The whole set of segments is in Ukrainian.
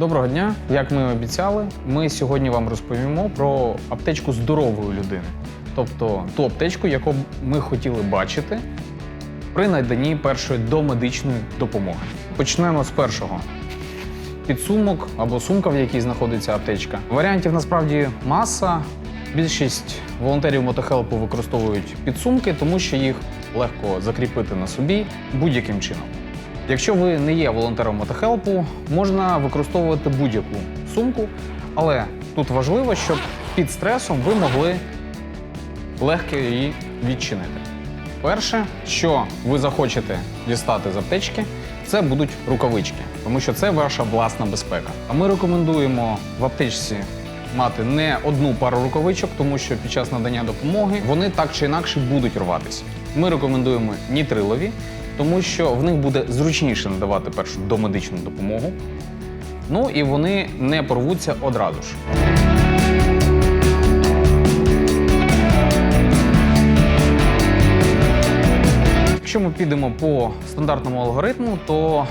Доброго дня! Як ми обіцяли, ми сьогодні вам розповімо про аптечку здорової людини, тобто ту аптечку, яку ми хотіли бачити при наданні першої домедичної допомоги. Почнемо з першого. Підсумок або сумка, в якій знаходиться аптечка. Варіантів насправді маса. Більшість волонтерів мотохелпу використовують підсумки, тому що їх легко закріпити на собі будь-яким чином. Якщо ви не є волонтером мотохелпу, можна використовувати будь-яку сумку, але тут важливо, щоб під стресом ви могли легко її відчинити. Перше, що ви захочете дістати з аптечки, це будуть рукавички, тому що це ваша власна безпека. А ми рекомендуємо в аптечці мати не одну пару рукавичок, тому що під час надання допомоги вони так чи інакше будуть рватися. Ми рекомендуємо нітрилові, тому що в них буде зручніше надавати першу домедичну допомогу. Ну і вони не порвуться одразу ж. Якщо ми підемо по стандартному алгоритму, то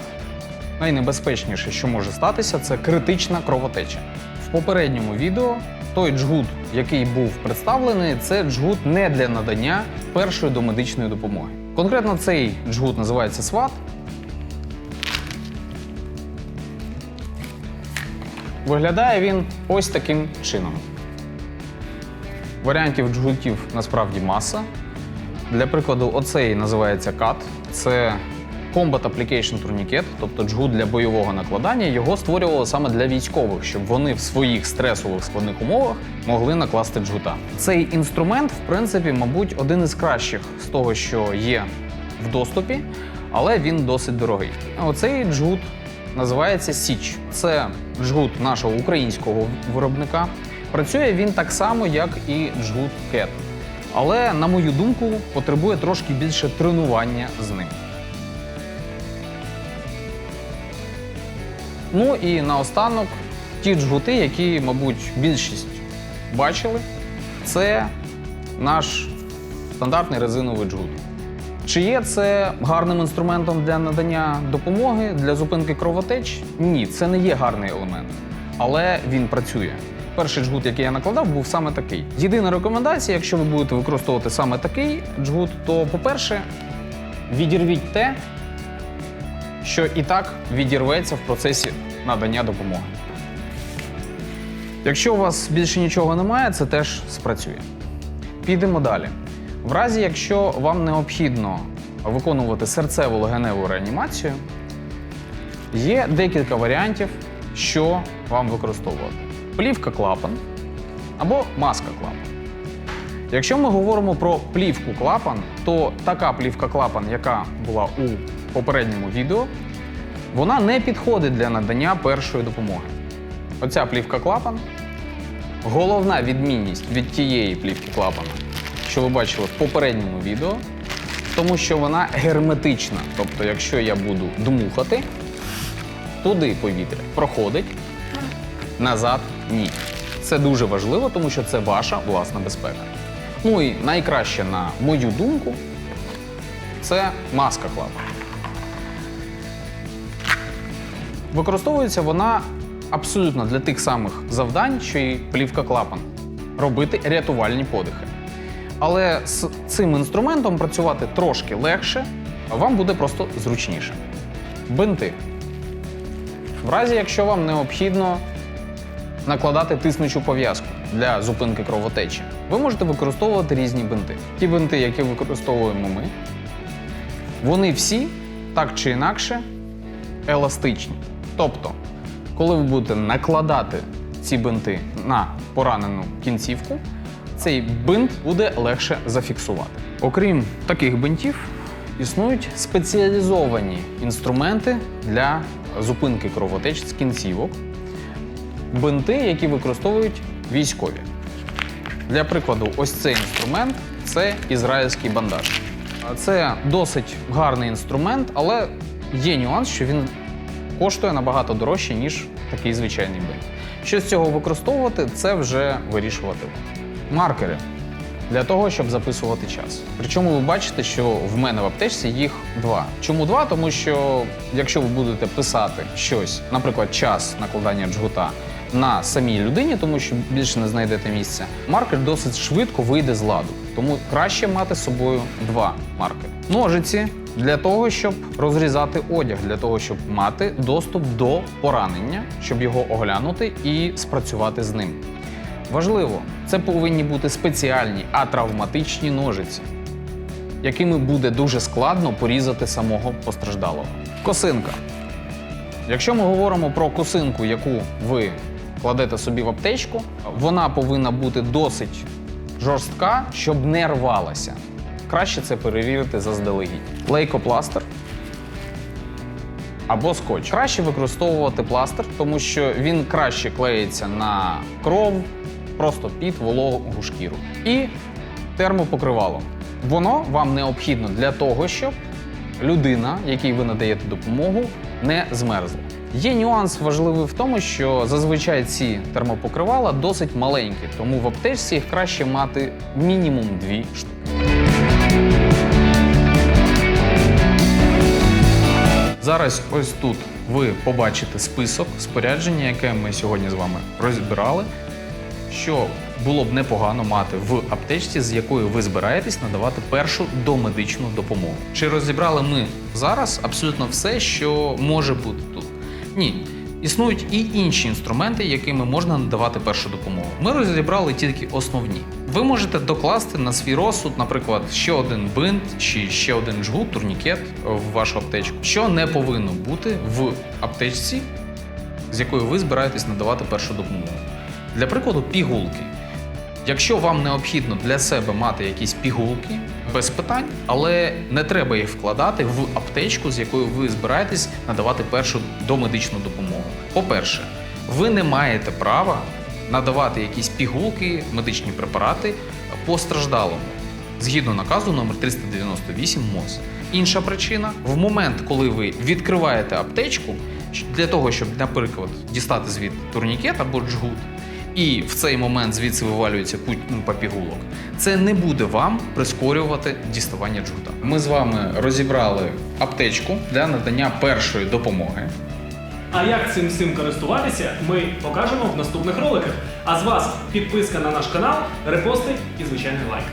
найнебезпечніше, що може статися, це критична кровотеча. В попередньому відео той джгут, який був представлений, це джгут не для надання першої домедичної допомоги. Конкретно цей джгут називається СВАТ. Виглядає він ось таким чином. Варіантів джгутів насправді маса. Для прикладу, оцей називається CAT. Це Combat Application Tourniquet, тобто джгут для бойового накладання. Його створювали саме для військових, щоб вони в своїх стресових складних умовах могли накласти джгута. Цей інструмент, в принципі, мабуть, один із кращих з того, що є в доступі, але він досить дорогий. Оцей джгут називається Січ. Це джгут нашого українського виробника. Працює він так само, як і джгут CAT. Але, на мою думку, потребує трошки більше тренування з ним. Ну і наостанок ті джгути, які, мабуть, більшість бачили, це наш стандартний резиновий джгут. Чи є це гарним інструментом для надання допомоги для зупинки кровотеч? Ні, це не є гарний елемент, але він працює. Перший джгут, який я накладав, був саме такий. Єдина рекомендація, якщо ви будете використовувати саме такий джгут, то, по-перше, відірвіть те, що і так відірветься в процесі надання допомоги. Якщо у вас більше нічого немає, це теж спрацює. Підемо далі. В разі, якщо вам необхідно виконувати серцево легеневу реанімацію, є декілька варіантів, що вам використовувати: плівка клапан або маска клапан. Якщо ми говоримо про плівку клапан, то така плівка клапан, яка була у попередньому відео, вона не підходить для надання першої допомоги. Оця плівка клапан головна відмінність від тієї плівки клапана, що ви бачили в попередньому відео, тому що вона герметична. Тобто, якщо я буду дмухати, туди повітря проходить, назад ні. Це дуже важливо, тому що це ваша власна безпека. Ну і найкраще, на мою думку, це маска клапан. Використовується вона абсолютно для тих самих завдань, що і плівка клапан робити рятувальні подихи. Але з цим інструментом працювати трошки легше, вам буде просто зручніше. Бинти. В разі, якщо вам необхідно накладати тиснучу пов'язку для зупинки кровотечі, ви можете використовувати різні бинти. Ті бинти, які використовуємо ми, вони всі так чи інакше еластичні. Тобто, коли ви будете накладати ці бинти на поранену кінцівку, цей бинт буде легше зафіксувати. Окрім таких бинтів, існують спеціалізовані інструменти для зупинки кровотеч з кінцівок, бинти, які використовують військові. Для прикладу, ось цей інструмент це ізраїльський бандаж. Це досить гарний інструмент, але є нюанс, що він коштує набагато дорожче, ніж такий звичайний бинт. Що з цього використовувати, це вже вирішувати. Маркери. для того, щоб записувати час. Причому ви бачите, що в мене в аптечці їх два. Чому два? Тому що якщо ви будете писати щось, наприклад, час накладання джгута на самій людині, тому що більше не знайдете місця, маркер досить швидко вийде з ладу. Тому краще мати з собою два маркери. Ножиці для того, щоб розрізати одяг, для того, щоб мати доступ до поранення, щоб його оглянути і спрацювати з ним. Важливо, це повинні бути спеціальні атравматичні ножиці, якими буде дуже складно порізати самого постраждалого. Косинка. Якщо ми говоримо про косинку, яку ви кладете собі в аптечку, вона повинна бути досить жорстка, щоб не рвалася. Краще це перевірити заздалегідь. Лейкопластир або скотч. Краще використовувати пластир, тому що він краще клеїться на кров, просто під вологу шкіру. І термопокривало. Воно вам необхідно для того, щоб людина, якій ви надаєте допомогу, не змерзла. Є нюанс важливий в тому, що зазвичай ці термопокривала досить маленькі, тому в аптечці їх краще мати мінімум дві штуки. Зараз ось тут ви побачите список спорядження, яке ми сьогодні з вами розбирали. Що було б непогано мати в аптечці, з якою ви збираєтесь надавати першу домедичну допомогу. Чи розібрали ми зараз абсолютно все, що може бути? Ні. Існують і інші інструменти, якими можна надавати першу допомогу. Ми розібрали тільки основні. Ви можете докласти на свій розсуд, наприклад, ще один бинт чи ще один жгут, турнікет в вашу аптечку, що не повинно бути в аптечці, з якою ви збираєтесь надавати першу допомогу. Для прикладу, пігулки. Якщо вам необхідно для себе мати якісь пігулки, без питань, але не треба їх вкладати в аптечку, з якою ви збираєтесь надавати першу домедичну допомогу. По-перше, ви не маєте права надавати якісь пігулки, медичні препарати постраждалому згідно наказу номер 398 МОЗ. Інша причина в момент, коли ви відкриваєте аптечку для того, щоб, наприклад, дістати звідти турнікет або джгут, і в цей момент звідси вивалюється путь папігулок. це не буде вам прискорювати діставання джгута. Ми з вами розібрали аптечку для надання першої допомоги. А як цим всім користуватися, ми покажемо в наступних роликах. А з вас підписка на наш канал, репости і звичайний лайк.